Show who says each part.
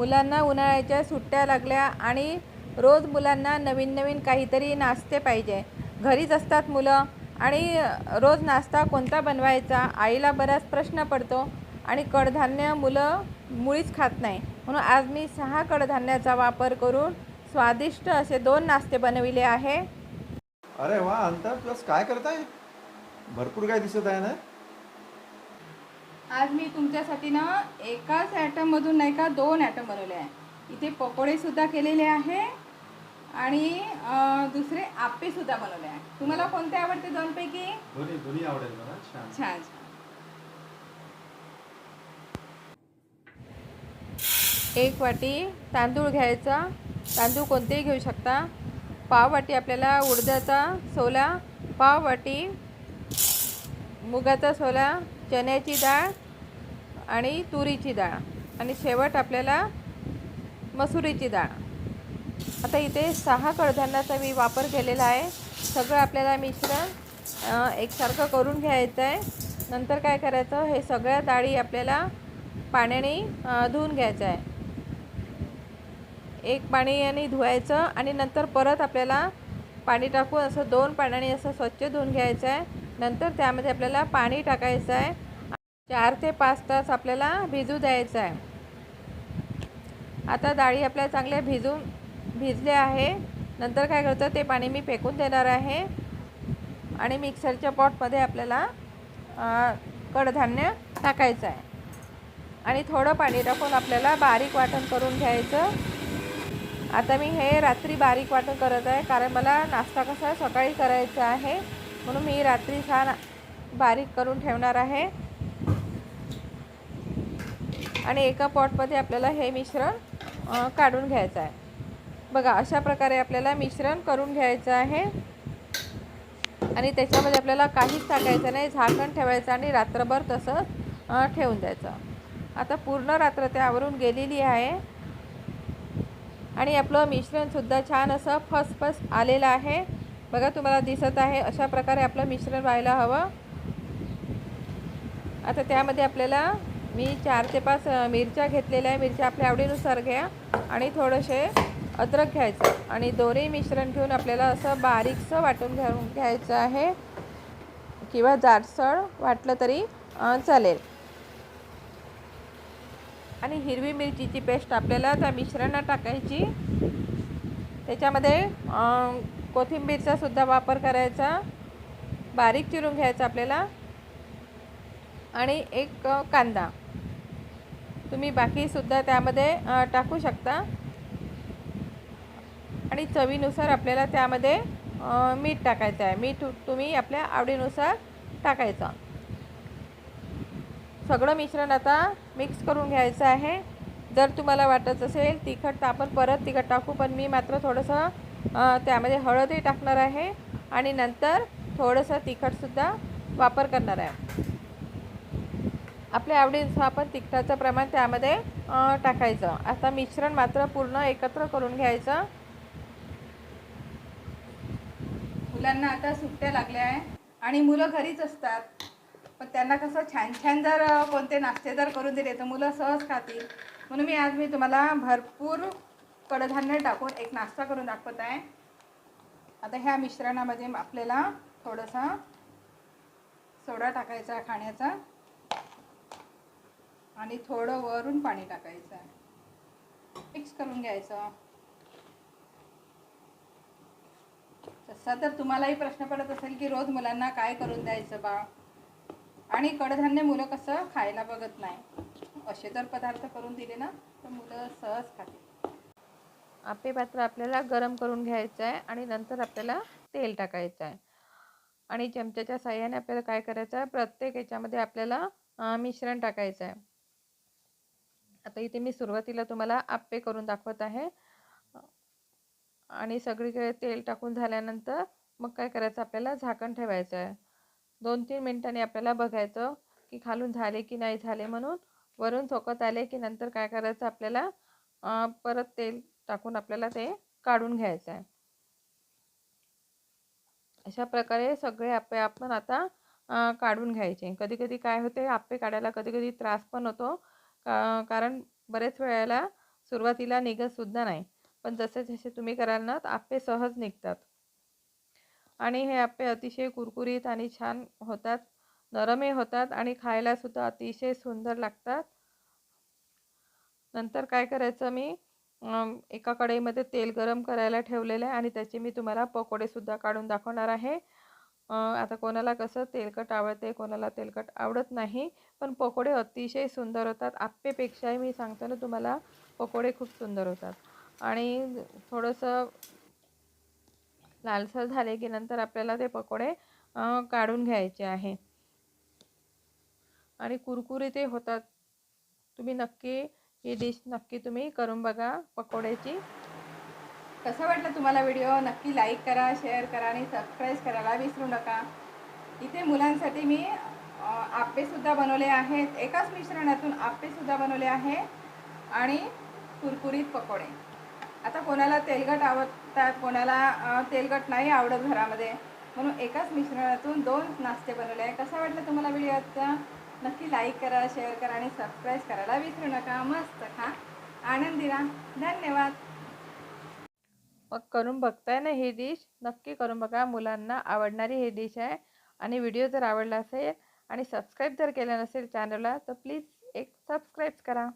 Speaker 1: मुलांना उन्हाळ्याच्या सुट्ट्या लागल्या आणि रोज मुलांना नवीन नवीन काहीतरी नाश्ते पाहिजे. घरीच असतात मुलं आणि रोज नाश्ता कोणता बनवायचा आईला बराच प्रश्न पडतो आणि कडधान्य मुलं मुळीच खात नाही. म्हणून आज मी सहा कडधान्याचा वापर करून स्वादिष्ट असे दोन नाश्ते बनविले आहे.
Speaker 2: अरे वा अंतर प्लस काय करताय? भरपूर काय दिसत आहे ना?
Speaker 1: आज मी तुमच्यासाठी ना एकाच ॲटममधून नाही का दोन ॲटम बनवले आहे. इथे पकोडेसुद्धा केलेले आहे आणि दुसरे आप्पेसुद्धा बनवले आहे. तुम्हाला कोणते आवडते दोनपैकी?
Speaker 2: आवडेल मला. छान.
Speaker 1: छान छान. एक वाटी तांदूळ घ्यायचा. तांदूळ कोणतेही घेऊ शकता. पाव वाटी आपल्याला उडदाचा सोला पाव वाटी मुगाचा सोला चण्याची डाळ आणि तुरीची डाळ. आणि शेवट आपल्याला मसुरीची डाळ. आता इथे सहा कडधान्याचा मी वापर केलेला आहे. सगळं आपल्याला मिश्रण एकसारखं करून घ्यायचं आहे. नंतर काय करायचं? हे सगळ्या डाळी आपल्याला पाण्याने धुवून घ्यायचं आहे. एक पाण्याने धुवायचं आणि नंतर परत आपल्याला पाणी टाकून असं दोन पाण्याने असं स्वच्छ धुवून घ्यायचं आहे. नंतर त्यामध्ये आपल्याला पाणी टाकायचं आहे. चार ते पाच तास आपल्याला भिजू द्यायचं आहे. आता डाळी आपल्या चांगल्या भिजून भिजले आहे. नंतर काय करतं ते पाणी मी फेकून देणार आहे. आणि मिक्सरच्या पॉटमध्ये आपल्याला कडधान्य टाकायचं आहे. आणि थोडं पाणी टाकून आपल्याला बारीक वाटण करून घ्यायचं. आता मी हे रात्री बारीक वाटण करत आहे कारण मला नाश्ता कसा सकाळी करायचा आहे. म्हणून मी रात्री छान बारीक करून ठेवणार आहे. आणि एका पॉटमध्ये आपल्याला हे मिश्रण काढून घ्यायचं आहे. बघा अशा प्रकारे आपल्याला मिश्रण करून घ्यायचं आहे. आणि त्याच्यामध्ये आपल्याला काहीच टाकायचं नाही झाकण ठेवायचं आणि रात्रभर तसं ठेवून द्यायचं. आता पूर्ण रात्र त्यावरून गेलेली आहे. आणि आपलं मिश्रणसुद्धा छान असं फसफस आलेलं आहे. बघा तुम्हाला दिसत आहे अशा प्रकारे आपलं मिश्रण व्हायला हवं. आता त्यामध्ये आपल्याला मी चार ते पाच मिरच्या घेतलेल्या आहे मिरच्या आपल्या आवडीनुसार घ्या आणि थोडंसे अद्रक घ्यायचं. आणि दोन्ही मिश्रण घेऊन आपल्याला असं बारीकसं वाटून घेऊन घ्यायचं आहे. किंवा जाडसळ वाटलं तरी चालेल. आणि हिरवी मिरचीची पेस्ट आपल्याला त्या मिश्रणात टाकायची. त्याच्यामध्ये कोथिंबीरचा सुद्धा वापर करायचा. बारीक चिरून घ्यायचा आपल्याला. आणि एक कांदा. तुम्ही बाकीसुद्धा त्यामध्ये टाकू शकता. आणि चवीनुसार आपल्याला त्यामध्ये मीठ टाकायचं आहे. मीठ तुम्ही आपल्या आवडीनुसार टाकायचं. सगळं मिश्रण आता मिक्स करून घ्यायचं आहे. जर तुम्हाला वाटत असेल तिखट तर आपण परत तिखट टाकू पण मी मात्र थोडंसं त्यामध्ये हळदही टाकणार आहे आणि नंतर थोडंसं तिखटसुद्धा वापर करणार आहे. आपल्या आवडीनुसार आपण तिखटाचं प्रमाण त्यामध्ये टाकायचं. आता मिश्रण मात्र पूर्ण एकत्र करून घ्यायचं. मुलांना आता सुट्ट्या लागल्या आहे आणि मुलं घरीच असतात. पण त्यांना कसं छान छान जर कोणते नाश्ते जर करून दिले तर मुलं सहज खातील. म्हणून मी आज मी तुम्हाला भरपूर कडधान्य टाकून एक नाश्ता करून दाखवत आहे आता ह्या मिश्रणामध्ये आपल्याला थोडासा सोडा टाकायचा आहे खाण्याचा. आणि थोडं वरून पाणी टाकायचं. आहे मिक्स करून घ्यायचं. तसा तर तुम्हालाही प्रश्न पडत असेल की रोज मुलांना काय करून द्यायचं बा? आणि कडधान्य मुलं कसं खायला बघत नाही. असे जर पदार्थ करून दिले ना तर मुलं सहज खाते आपे पात्र आपल्याला गरम करून घ्यायचं आहे आणि नंतर आपल्याला तेल टाकायचं आहे. आणि चमच्याच्या साह्याने आपल्याला काय करायचं आहे? प्रत्येक याच्यामध्ये आपल्याला मिश्रण टाकायचं आहे. आता इथे मी सुरुवातीला तुम्हाला आप्पे करून दाखवत आहे. आणि सगळीकडे तेल टाकून झाल्यानंतर मग काय करायचं? आपल्याला झाकण ठेवायचं आहे. दोन तीन मिनटांनी आपल्याला बघायचं की खालून झाले की नाही झाले म्हणून वरून चोकत आले की नंतर काय करायचं? आपल्याला परत तेल टाकून आपल्याला ते काढून घ्यायचं आहे अशा प्रकारे सगळे आपे आपण आता काढून घ्यायचे. कधी कधी काय होते आप्पे काढायला कधी कधी त्रास पण होतो. का कारण बरेच वेळेला सुरुवातीला निघतसुद्धा नाही. पण जसे जसे तुम्ही कराल ना आपे आप्पे सहज निघतात. आणि हे आप्पे अतिशय कुरकुरीत आणि छान होतात. नरमही होतात आणि खायलासुद्धा अतिशय सुंदर लागतात. नंतर काय करायचं मी एका कढईमध्ये तेल गरम करायला ठेवलेलं आहे आणि त्याचे मी तुम्हाला पकोडेसुद्धा काढून दाखवणार आहे. आता कोणाला कसं तेलकट आवडते कोणाला तेलकट आवडत नाही पण पकोडे अतिशय सुंदर होतात. आप्पेपेक्षाही मी सांगतो ना तुम्हाला पकोडे खूप सुंदर होतात. आणि थोडंसं लालसर झाले की नंतर आपल्याला ते पकोडे काढून घ्यायचे आहे. आणि कुरकुरीतही होतात. तुम्ही नक्की ही डिश नक्की तुम्ही करून बघा पकोड्याची. कसं वाटलं तुम्हाला व्हिडिओ नक्की लाईक करा शेअर करा आणि सबस्क्राईब करायला विसरू नका. इथे मुलांसाठी मी आपेसुद्धा आप्पेसुद्धा बनवले आहेत. एकाच मिश्रणातून आप्पेसुद्धा बनवले आहे आणि कुरकुरीत पकोडे. आता कोणाला तेलकट आवडतात कोणाला तेलगट तेलकट नाही आवडत घरामध्ये म्हणून एकाच मिश्रणातून दोन नाश्ते बनवले आहे. कसा वाटलं तुम्हाला व्हिडिओ आजचा? नक्की लाईक करा शेअर करा आणि सबस्क्राईब करायला विसरू नका. मस्त खा. आनंदी राहा. धन्यवाद. मग करून बघताय ना ही डिश नक्की करून बघा. मुलांना आवडणारी ही डिश आहे. आणि व्हिडिओ जर आवडला असेल आणि सबस्क्राईब जर केलं नसेल चॅनलला तर प्लीज एक सबस्क्राईब करा.